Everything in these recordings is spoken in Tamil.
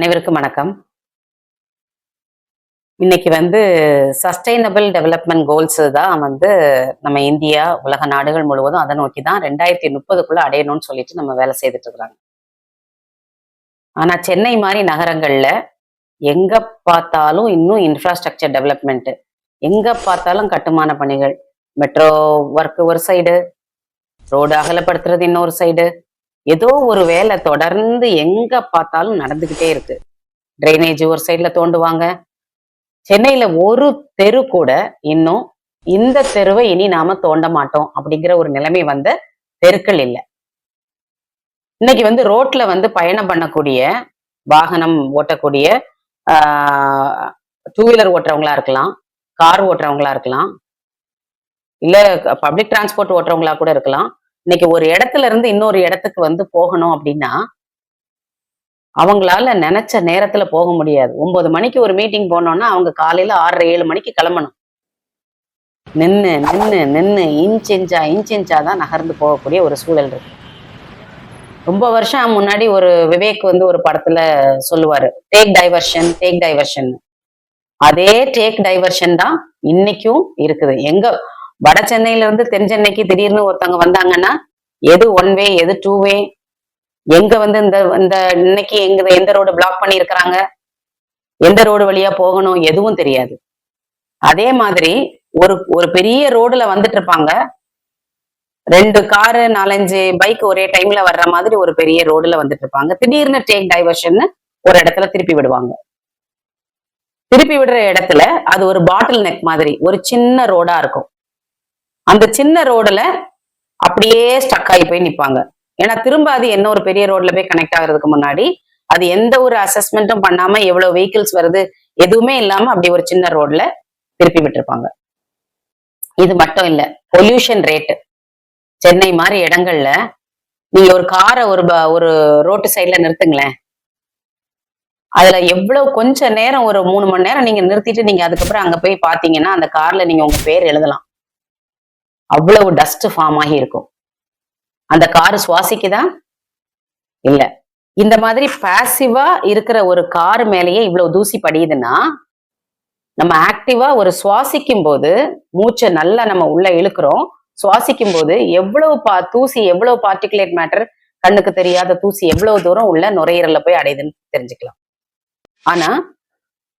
அனைவருக்கும் வணக்கம். இன்னைக்கு வந்து சஸ்டைனபிள் டெவலப்மெண்ட் கோல்ஸ் தான் வந்து நம்ம இந்தியா உலக நாடுகள் முழுவதும் அதை நோக்கி தான் ரெண்டாயிரத்தி முப்பதுக்குள்ள அடையணும்னு சொல்லிட்டு நம்ம வேலை செய்துட்டு இருக்கிறாங்க ஆனா சென்னை மாதிரி நகரங்கள்ல எங்க பார்த்தாலும் இன்னும் இன்ஃப்ராஸ்ட்ரக்சர் டெவலப்மெண்ட் எங்க பார்த்தாலும் கட்டுமான பணிகள் மெட்ரோ ஒர்க் ஒரு சைடு ரோடு அகலப்படுத்துறது இன்னொரு சைடு ஏதோ ஒரு வேலை தொடர்ந்து எங்க பார்த்தாலும் நடந்துகிட்டே இருக்கு. ட்ரைனேஜ் ஒரு சைடுல தோண்டுவாங்க. சென்னையில ஒரு தெரு கூட இன்னும் இந்த தெருவை இனி நாம தோண்ட மாட்டோம் அப்படிங்கிற ஒரு நிலைமை வந்த தெருக்கள் இல்லை. இன்னைக்கு வந்து ரோட்ல வந்து பயணம் பண்ணக்கூடிய வாகனம் ஓட்டக்கூடிய டூ வீலர் ஓட்டுறவங்களா இருக்கலாம் கார் ஓட்டுறவங்களா இருக்கலாம் இல்ல பப்ளிக் டிரான்ஸ்போர்ட் ஓட்டுறவங்களா கூட இருக்கலாம். இன்னைக்கு ஒரு இடத்துல இருந்து இன்னொரு இடத்துக்கு வந்து போகணும் அப்படின்னா அவங்களால நினைச்ச நேரத்துல போக முடியாது. ஒன்பது மணிக்கு ஒரு மீட்டிங் போனோம்னா அவங்க காலையில ஆறரை ஏழு மணிக்கு கிளம்பணும். நின்று நின்று நின்று இன்ச் இன்ச்சா இன்ச் இன்ச்சா தான் நகர்ந்து போகக்கூடிய ஒரு சூழல் இருக்கு. ரொம்ப வருஷம் முன்னாடி ஒரு விவேக் வந்து ஒரு படத்துல சொல்லுவாரு டேக் டைவர்ஷன் டேக் டைவர்ஷன் அதே டேக் டைவர்ஷன் தான் இன்னைக்கும் இருக்குது. எங்க வட சென்னையில இருந்து தென் சென்னைக்கு திடீர்னு ஒருத்தவங்க வந்தாங்கன்னா எது ஒன் வே எது டூ வே எங்க வந்து இந்த இந்த இன்னைக்கு எங்க எந்த ரோடு பிளாக் பண்ணியிருக்கிறாங்க? எந்த ரோடு வழியா போகணும்? எதுவும் தெரியாது. அதே மாதிரி ஒரு ஒரு பெரிய ரோடுல வந்துட்டு இருப்பாங்க. ரெண்டு காரு நாலஞ்சு பைக் ஒரே டைம்ல வர்ற மாதிரி ஒரு பெரிய ரோடுல வந்துட்டு இருப்பாங்க. திடீர்னு டேக் டைவர்ஷன் ஒரு இடத்துல திருப்பி விடுவாங்க. திருப்பி விடுற இடத்துல அது ஒரு பாட்டில் நெக் மாதிரி ஒரு சின்ன ரோடா இருக்கும். அந்த சின்ன ரோடுல அப்படியே ஸ்டக் ஆகி போய் நிப்பாங்க. ஏன்னா திரும்ப அது என்ன ஒரு பெரிய ரோட்ல போய் கனெக்ட் ஆகுறதுக்கு முன்னாடி அது எந்த ஒரு அசஸ்மெண்ட்டும் பண்ணாம எவ்வளவு வெஹிக்கிள்ஸ் வருது எதுவுமே இல்லாம அப்படி ஒரு சின்ன ரோட்ல திருப்பி விட்டுருப்பாங்க. இது மட்டும் இல்ல பொல்யூஷன் ரேட்டு சென்னை மாதிரி இடங்கள்ல நீங்க ஒரு காரை ஒரு ஒரு ரோட்டு சைட்ல நிறுத்துங்களேன். அதுல எவ்வளவு கொஞ்ச நேரம் ஒரு மூணு மணி நேரம் நீங்க நிறுத்திட்டு நீங்க அதுக்கப்புறம் அங்க போய் பாத்தீங்கன்னா அந்த கார்ல நீங்க உங்க பேர் எழுதலாம். அவ்வளவு டஸ்ட் ஃபார்ம் ஆகி இருக்கும். அந்த காரு சுவாசிக்குதா? இல்ல. இந்த மாதிரி பாசிவா இருக்கிற ஒரு கார் மேலேயே இவ்வளவு தூசி படியுதுன்னா நம்ம ஆக்டிவா ஒரு சுவாசிக்கும் போது மூச்சை நல்லா நம்ம உள்ள இழுக்கிறோம். சுவாசிக்கும் போது எவ்வளவு பா தூசி எவ்வளவு பார்ட்டிகுலேட் மேட்டர் கண்ணுக்கு தெரியாத தூசி எவ்வளவு தூரம் உள்ள நுரையீரல்ல போய் அடையுதுன்னு தெரிஞ்சுக்கலாம். ஆனா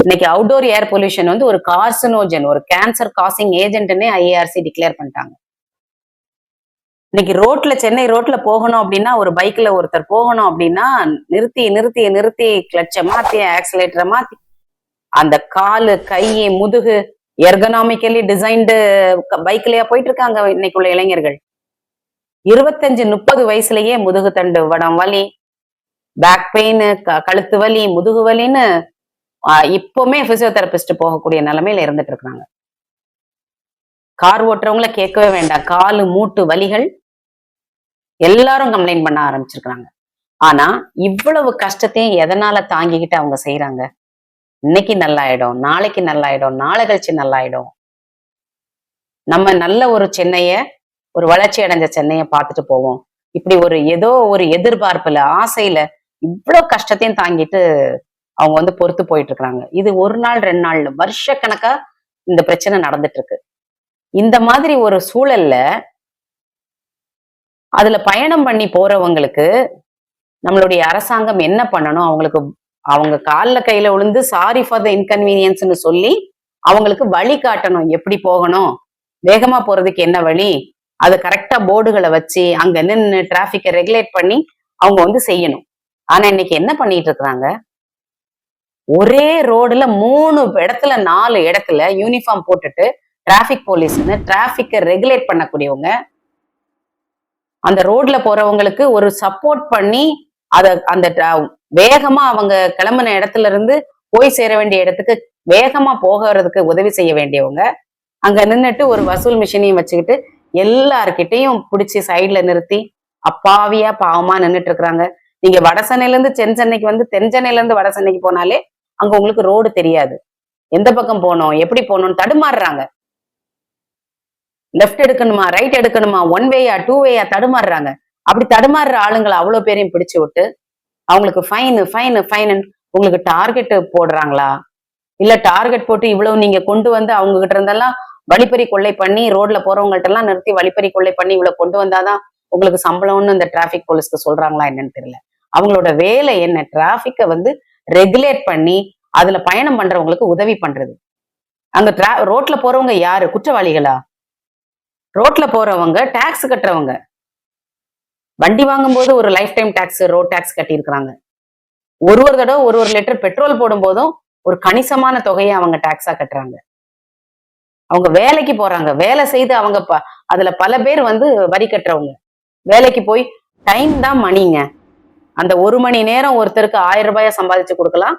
இன்னைக்கு அவுட்டோர் ஏர் பொல்யூஷன் வந்து ஒரு கார்சனோஜன் ஒரு கேன்சர் காசிங் ஏஜென்ட்னே ஐஏஆர்சி டிக்ளேர் பண்ணிட்டாங்க. இன்னைக்கு ரோட்ல சென்னை ரோட்ல போகணும் அப்படின்னா ஒரு பைக்ல ஒருத்தர் போகணும் அப்படின்னா நிறுத்தி நிறுத்தி நிறுத்தி கிளச்ச மாத்தி ஆக்சிலேட்டரை மாத்தி அந்த காலு கை முதுகு எர்கனாமிக்கலி டிசைன்டு பைக்லயா போயிட்டு இருக்காங்க இன்னைக்கு உள்ள இளைஞர்கள். இருபத்தஞ்சு முப்பது வயசுலயே முதுகு தண்டு வடம் வலி பேக் பெயின் கழுத்து வலி முதுகு வலின்னு இப்பவுமே பிசியோதெரபிஸ்ட் போகக்கூடிய நிலைமையில இருந்துட்டு இருக்காங்க கார் ஓட்டுறவங்கள கேட்கவே வேண்டாம். காலு மூட்டு வலிகள் எல்லாரும் கம்ப்ளைண்ட் பண்ண ஆரம்பிச்சிருக்காங்க ஆனா இவ்வளவு கஷ்டத்தையும் எதனால தாங்கிக்கிட்டு அவங்க செய்யறாங்க இன்னைக்கு நல்லாயிடும் நாளைக்கு நல்லாயிடும் நாளை கழிச்சு நல்லாயிடும். நம்ம நல்ல ஒரு சென்னைய ஒரு வளர்ச்சி அடைஞ்ச சென்னைய பார்த்துட்டு போவோம். இப்படி ஒரு ஏதோ ஒரு எதிர்பார்ப்புல ஆசையில இவ்வளவு கஷ்டத்தையும் தாங்கிட்டு அவங்க வந்து பொறுத்து போயிட்டு இருக்காங்க இது ஒரு நாள் ரெண்டு நாள் வருஷக்கணக்கா இந்த பிரச்சனை நடந்துட்டு இருக்கு இந்த மாதிரி ஒரு சூழல்ல அதுல பயணம் பண்ணி போறவங்களுக்கு நம்மளுடைய அரசாங்கம் என்ன பண்ணணும்? அவங்களுக்கு அவங்க கால்ல கையில விழுந்து சாரி ஃபார் த இன்கன்வீனியன்ஸ்னு சொல்லி அவங்களுக்கு வழி காட்டணும். எப்படி போகணும்? வேகமா போறதுக்கு என்ன வழி? அது கரெக்டா போர்டுகளை வச்சு அங்க நின்று டிராஃபிக்கை ரெகுலேட் பண்ணி அவங்க வந்து செய்யணும். ஆனா இன்னைக்கு என்ன பண்ணிட்டு இருக்காங்க ஒரே ரோடுல மூணு இடத்துல நாலு இடத்துல யூனிஃபார்ம் போட்டுட்டு டிராபிக் போலீஸ்னு டிராபிக்கை ரெகுலேட் பண்ணக்கூடியவங்க. அந்த ரோட்ல போறவங்களுக்கு ஒரு சப்போர்ட் பண்ணி அத அந்த வேகமா அவங்க கிளம்பின இடத்துல இருந்து போய் சேர வேண்டிய இடத்துக்கு வேகமா போகிறதுக்கு உதவி செய்ய வேண்டியவங்க. அங்க நின்னுட்டு ஒரு வசூல் மிஷினையும் வச்சுக்கிட்டு எல்லார்கிட்டையும் பிடிச்சி சைடுல நிறுத்தி அப்பாவியா பாவமா நின்னுட்டு இருக்கிறாங்க. நீங்க வட சென்னையில இருந்து தென் சென்னைக்கு வந்து தென் சென்னையில இருந்து வட சென்னைக்கு போனாலே அங்க உங்களுக்கு ரோடு தெரியாது. எந்த பக்கம் போனோம் எப்படி போகணும்னு தடுமாறுறாங்க. லெஃப்ட் எடுக்கணுமா ரைட் எடுக்கணுமா ஒன் வேயா டூ வேயா தடுமாறுறாங்க. அப்படி தடுமாறுற ஆளுங்களை அவ்வளவு பேரையும் பிடிச்சு விட்டு அவங்களுக்கு ஃபைனு ஃபைனு ஃபைனு உங்களுக்கு டார்கெட் போடுறாங்களா? இல்ல டார்கெட் போட்டு இவ்வளவு நீங்க கொண்டு வந்து அவங்க கிட்ட இருந்தெல்லாம் வழிப்பறி கொள்ளை பண்ணி ரோட்ல போறவங்கள்ட்ட எல்லாம் நிறுத்தி வழிப்பறி கொள்ளை பண்ணி இவ்வளவு கொண்டு வந்தாதான் உங்களுக்கு சம்பளம்னு இந்த டிராபிக் போலீஸ்க்கு சொல்றாங்களா என்னன்னு தெரியல. அவங்களோட வேலை என்ன? டிராபிக்கை வந்து ரெகுலேட் பண்ணி அதுல பயணம் பண்றவங்களுக்கு உதவி பண்றது. அங்க tra- ரோட்ல போறவங்க யாரு? குற்றவாளிகளா? ரோட்ல போறவங்க டாக்ஸ் கட்டுறவங்க. வண்டி வாங்கும்போது ஒரு lifetime tax road tax கட்டியிருக்கிறாங்க. ஒரு ஒரு தடவை ஒரு ஒரு லிட்டர் பெட்ரோல் போடும் போதும் ஒரு கணிசமான தொகையை அவங்க டாக்ஸா கட்டுறாங்க. அவங்க வேலைக்கு போறாங்க. வேலை செய்து அவங்க ப- அதுல பல பேர் வந்து வரி கட்டுறவங்க. வேலைக்கு போய் டைம் தான் மணிங்க அந்த ஒரு மணி நேரம் ஒருத்தருக்கு ஆயிரம் ரூபாய சம்பாதிச்சு கொடுக்கலாம்.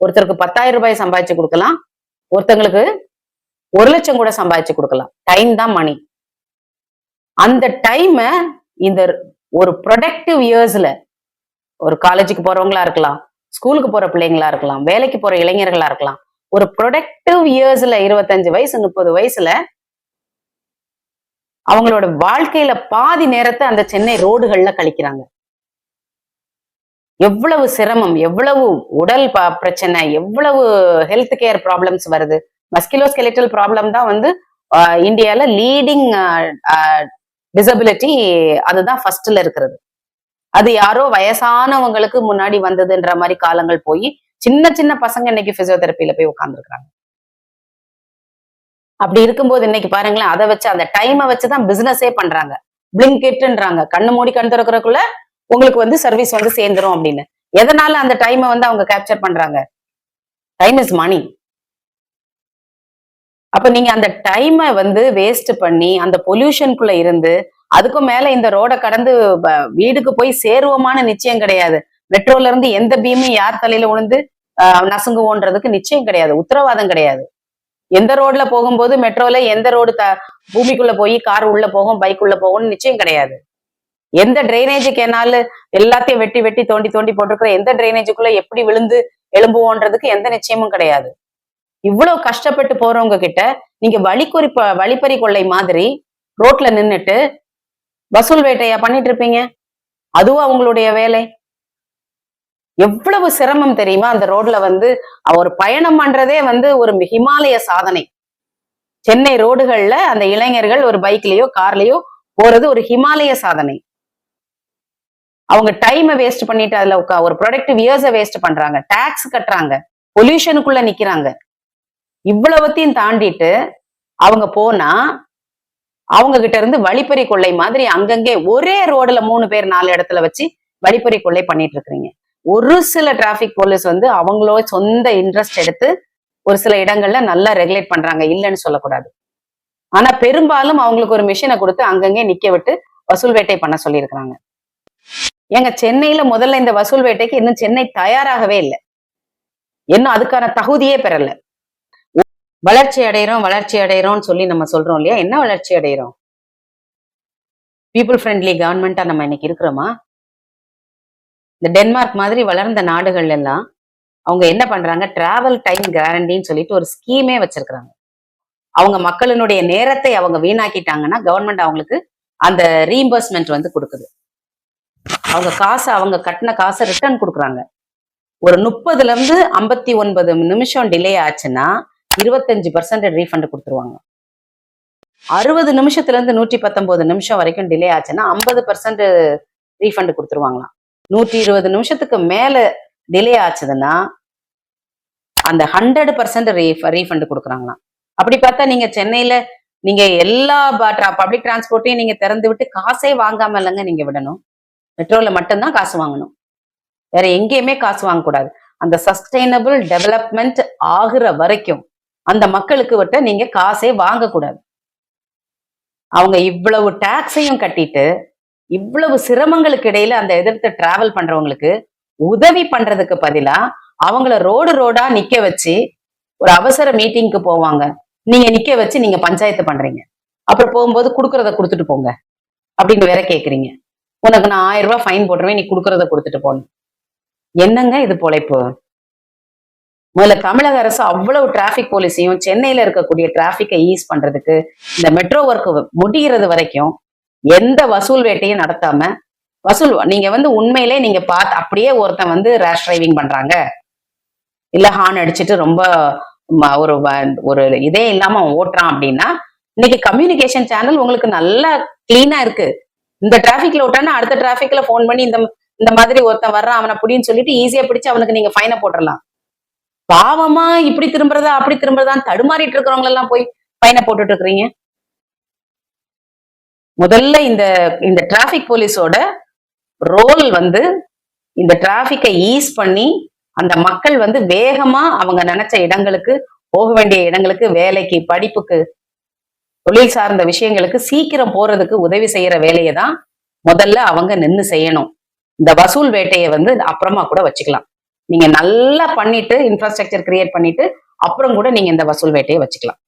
ஒருத்தருக்கு பத்தாயிரம் ரூபாய் சம்பாதிச்சு கொடுக்கலாம். ஒருத்தங்களுக்கு ஒரு லட்சம் கூட சம்பாதிச்சு கொடுக்கலாம். டைம் தான் மணி அந்த டைம் இந்த ஒரு ப்ரொடக்டிவ் இயர்ஸ்ல ஒரு காலேஜுக்கு போறவங்களா இருக்கலாம் ஸ்கூலுக்கு போற பிள்ளைங்களா இருக்கலாம் வேலைக்கு போற இளைஞர்களா இருக்கலாம் ஒரு ப்ரொடக்டிவ் இயர்ஸ்ல இருபத்தஞ்சு வயசு முப்பது வயசுல அவங்களோட வாழ்க்கையில பாதி நேரத்தை அந்த சென்னை ரோடுகள்ல கழிக்கிறாங்க. எவ்வளவு சிரமம் எவ்வளவு உடல் ப- பிரச்சனை எவ்வளவு ஹெல்த் கேர் ப்ராப்ளம்ஸ் வருது? மஸ்கிலோஸ்கெலிட்டல் ப்ராப்ளம் தான் வந்து இந்தியால லீடிங் டிசபிலிட்டி அதுதான் ஃபர்ஸ்ட்ல இருக்கிறது. அது யாரோ வயசானவங்களுக்கு முன்னாடி வந்ததுன்ற மாதிரி காலங்கள் போய் சின்ன சின்ன பசங்க இன்னைக்கு பிசியோதெரப்பியில போய் உட்காந்துருக்குறாங்க அப்படி இருக்கும்போது இன்னைக்கு பாருங்களேன் அதை வச்சு அந்த டைமை வச்சுதான் பிசினஸே பண்றாங்க. பிளிங்கிட்ன்றாங்க கண்ணு மூடி கண் திறக்கிறக்குள்ள உங்களுக்கு வந்து சர்வீஸ் வந்து சேர்ந்துரும் அப்படின்னு. எதனால அந்த டைமை வந்து அவங்க கேப்சர் பண்றாங்க? டைம் இஸ் மணி அப்ப நீங்க அந்த டைமை வந்து வேஸ்ட் பண்ணி அந்த பொல்யூஷனுக்குள்ள இருந்து அதுக்கும் மேல இந்த ரோட கடந்து வீடுக்கு போய் சேருவோமான நிச்சயம் கிடையாது. மெட்ரோல இருந்து எந்த பீமும் யார் தலையில விழுந்து நசுங்குவோன்றதுக்கு நிச்சயம் கிடையாது. உத்தரவாதம் கிடையாது. எந்த ரோட்ல போகும்போது மெட்ரோல எந்த ரோடு த பூமிக்குள்ள போய் கார் உள்ள போகும் பைக் உள்ள போகும்னு நிச்சயம் கிடையாது. எந்த டிரைனேஜ் கேனால எல்லாத்தையும் வெட்டி வெட்டி தோண்டி தோண்டி போட்டிருக்கிற எந்த டிரைனேஜுக்குள்ள எப்படி விழுந்து எழும்புவோன்றதுக்கு எந்த நிச்சயமும் கிடையாது. இவ்வளவு கஷ்டப்பட்டு போறவங்க கிட்ட நீங்க வழிக்குறி வழிப்பறி கொள்ளை மாதிரி ரோட்ல நின்னுட்டு வசூல் வேட்டையா பண்ணிட்டு இருப்பீங்க? அதுவும் அவங்களுடைய வேலை. எவ்வளவு சிரமம் தெரியுமா? அந்த ரோட்ல வந்து ஒரு பயணம் பண்றதே வந்து ஒரு ஹிமாலய சாதனை. சென்னை ரோடுகள்ல அந்த இளைஞர்கள் ஒரு பைக்லயோ கார்லயோ போறது ஒரு ஹிமாலய சாதனை. அவங்க டைமை வேஸ்ட் பண்ணிட்டு அதுல உக்கா- ஒரு ப்ரொடக்டிவ் இயர்ஸை வேஸ்ட் பண்றாங்க. டாக்ஸ் கட்டுறாங்க. பொல்யூஷனுக்குள்ள நிக்கிறாங்க. இவ்வளவத்தையும் தாண்டிட்டு அவங்க போனா அவங்க கிட்ட இருந்து வழிப்பறி கொள்ளை மாதிரி அங்கங்கே ஒரே ரோடுல மூணு பேர் நாலு இடத்துல வச்சு வழிப்பறி கொள்ளை பண்ணிட்டு இருக்கிறீங்க. ஒரு சில டிராபிக் போலீஸ் வந்து அவங்களோ சொந்த இன்ட்ரெஸ்ட் எடுத்து ஒரு சில இடங்கள்ல நல்லா ரெகுலேட் பண்றாங்க. இல்லைன்னு சொல்லக்கூடாது. ஆனா பெரும்பாலும் அவங்களுக்கு ஒரு மிஷினை கொடுத்து அங்கங்கே நிக்க விட்டு வசூல் வேட்டை பண்ண சொல்லியிருக்கிறாங்க. எங்க சென்னையில முதல்ல இந்த வசூல் வேட்டைக்கு இன்னும் சென்னை தயாராகவே இல்லை. இன்னும் அதுக்கான தகுதியே பெறல. வளர்ச்சி அடைகிறோம் வளர்ச்சி அடைகிறோம்னு சொல்லி நம்ம சொல்றோம் இல்லையா? என்ன வளர்ச்சி அடைகிறோம் பீப்புள் ஃப்ரெண்ட்லி கவர்மெண்டா நம்ம இன்னைக்கு இருக்கிறோமா? இந்த டென்மார்க் மாதிரி வளர்ந்த நாடுகள் எல்லாம் அவங்க என்ன பண்றாங்க? டிராவல் டைம் கேரண்டின்னு சொல்லிட்டு ஒரு ஸ்கீமே வச்சிருக்கிறாங்க. அவங்க மக்களினுடைய நேரத்தை அவங்க வீணாக்கிட்டாங்கன்னா கவர்மெண்ட் அவங்களுக்கு அந்த ரீஇம்பர்ஸ்மெண்ட் வந்து கொடுக்குது. அவங்க காசை அவங்க கட்டின காசை ரிட்டர்ன் கொடுக்குறாங்க. ஒரு முப்பதுல இருந்து ஐம்பத்தி ஒன்பது நிமிஷம் டிலே ஆச்சுன்னா இருபத்தஞ்சு பர்சன்ட் ரீஃபண்ட் கொடுத்துருவாங்க. அறுபது நிமிஷத்துல இருந்து நூற்றி பத்தொன்பது நிமிஷம் வரைக்கும் டிலே ஆச்சுன்னா ஐம்பது பர்சன்ட் ரீஃபண்ட் கொடுத்துருவாங்களாம். நூற்றி இருபது நிமிஷத்துக்கு மேல டிலே ஆச்சுதுன்னா அந்த ஹண்ட்ரட் பர்சன்ட் ரீஃபண்ட் கொடுக்குறாங்களாம். அப்படி பார்த்தா நீங்க சென்னையில நீங்க எல்லா பப்ளிக் டிரான்ஸ்போர்ட்டையும் நீங்க திறந்து விட்டு காசே வாங்காம இல்லைங்க நீங்க விடணும். மெட்ரோல மட்டும்தான் காசு வாங்கணும். வேற எங்கேயுமே காசு வாங்கக்கூடாது அந்த சஸ்டைனபிள் டெவலப்மெண்ட் ஆகுற வரைக்கும் அந்த மக்களுக்கு விட்ட நீங்க காசே வாங்கக்கூடாது அவங்க இவ்வளவு டாக்ஸையும் கட்டிட்டு இவ்வளவு சிரமங்களுக்கு இடையில அந்த எதிர்த்து டிராவல் பண்றவங்களுக்கு உதவி பண்றதுக்கு பதிலா அவங்கள ரோடு ரோடா நிக்க வச்சு ஒரு அவசர மீட்டிங்க்கு போவாங்க. நீங்க நிக்க வச்சு நீங்க பஞ்சாயத்து பண்றீங்க. அப்புறம் போகும்போது கொடுக்கறத கொடுத்துட்டு போங்க. அப்படின்னு வேற கேக்குறீங்க. உனக்கு நான் ஆயிரம் ரூபாய் ஃபைன் போட்டுருவேன் நீ கொடுக்கறத கொடுத்துட்டு போகணும் என்னங்க இது பொழைப்பு? முதல்ல தமிழக அரசு அவ்வளவு டிராபிக் போலீஸையும் சென்னையில இருக்கக்கூடிய டிராபிக்கை ஈஸ் பண்றதுக்கு இந்த மெட்ரோ ஒர்க் முடிகிறது வரைக்கும் எந்த வசூல் வேட்டையும் நடத்தாம வசூல் நீங்க வந்து உண்மையிலே நீங்க பார்த்து அப்படியே ஒருத்தன் வந்து ரேஷ் டிரைவிங் பண்றாங்க. இல்ல ஹார்ன் அடிச்சிட்டு ரொம்ப ஒரு ஒரு இதே இல்லாம ஓட்டுறான் அப்படின்னா இன்னைக்கு கம்யூனிகேஷன் சேனல் உங்களுக்கு நல்லா கிளீனா இருக்கு. இந்த டிராஃபிக்ல விட்டானா அடுத்த டிராஃபிக்ல போன் பண்ணி இந்த இந்த மாதிரி ஒருத்தன் வர்றான் அவனை புடின்னு சொல்லிட்டு ஈஸியா பிடிச்சு அவனுக்கு நீங்க ஃபைனை போட்டுடலாம் பாவமா இப்படி திரும்புறதா அப்படி திரும்புறதான்னு தடுமாறிட்டு இருக்கிறவங்க எல்லாம் போய் ஃபைனை போட்டுட்டு இருக்கிறீங்க. முதல்ல இந்த இந்த டிராபிக் போலீஸோட ரோல் வந்து இந்த டிராபிக்கை ஈஸ் பண்ணி அந்த மக்கள் வந்து வேகமா அவங்க நினைச்ச இடங்களுக்கு போக வேண்டிய இடங்களுக்கு வேலைக்கு படிப்புக்கு தொழில் சார்ந்த விஷயங்களுக்கு சீக்கிரம் போறதுக்கு உதவி செய்யற வேலையை தான் முதல்ல அவங்க நின்னு செய்யணும். இந்த வசூல் வேட்டையை வந்து அப்புறமா கூட வச்சுக்கலாம். நீங்க நல்லா பண்ணிட்டு இன்ஃப்ராஸ்ட்ரக்சர் கிரியேட் பண்ணிட்டு அப்புறம் கூட நீங்க இந்த வசூல் வேட்டையை வச்சுக்கலாம்.